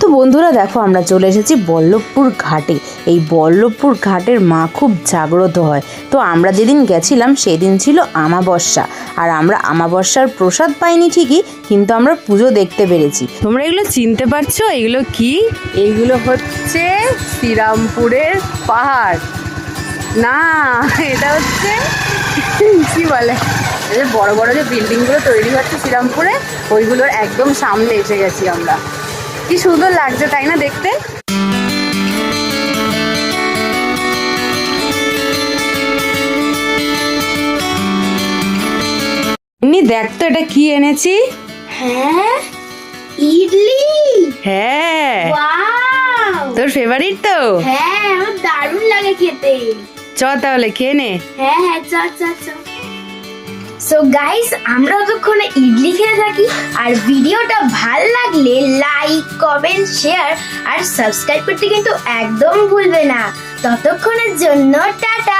তো বন্ধুরা দেখো, আমরা চলে এসেছি বল্লভপুর ঘাটে। এই বল্লভপুর ঘাটের মা খুব জাগ্রত হয়। তো আমরা যেদিন গেছিলাম, সেদিন ছিল আমাবস্যা। আর আমরা আমাবস্যার প্রসাদ পাইনি ঠিকই, কিন্তু আমরা পুজো দেখতে পেরেছি। তোমরা এগুলো চিনতে পারছ? এগুলো কি? এইগুলো হচ্ছে শ্রীরামপুরের পাহাড়। না, এটা হচ্ছে কি বলে? বড় বড় যে বিল্ডিংগুলো তৈরি হচ্ছে শ্রীরামপুরে, ওইগুলোর একদম সামনে এসে গেছি আমরা। কি সুন্দর লাগছে তাই না দেখতে? এমনি দেখ তো এটা কি এনেছি। হ্যাঁ ইডলি। হ্যাঁ। তোর ফেভারিট তো? হ্যাঁ আমার দারুণ লাগে খেতে। চ তাহলে খেয়ে নে। হ্যাঁ হ্যাঁ চ চ চ। সো গাইস আমরা অতক্ষণে ইডলি খেয়ে থাকি আর ভিডিওটা ভালো লাগলে লাইক কমেন্ট শেয়ার আর সাবস্ক্রাইব করতে কিন্তু একদম ভুলবে না। ততক্ষণের জন্য টাটা।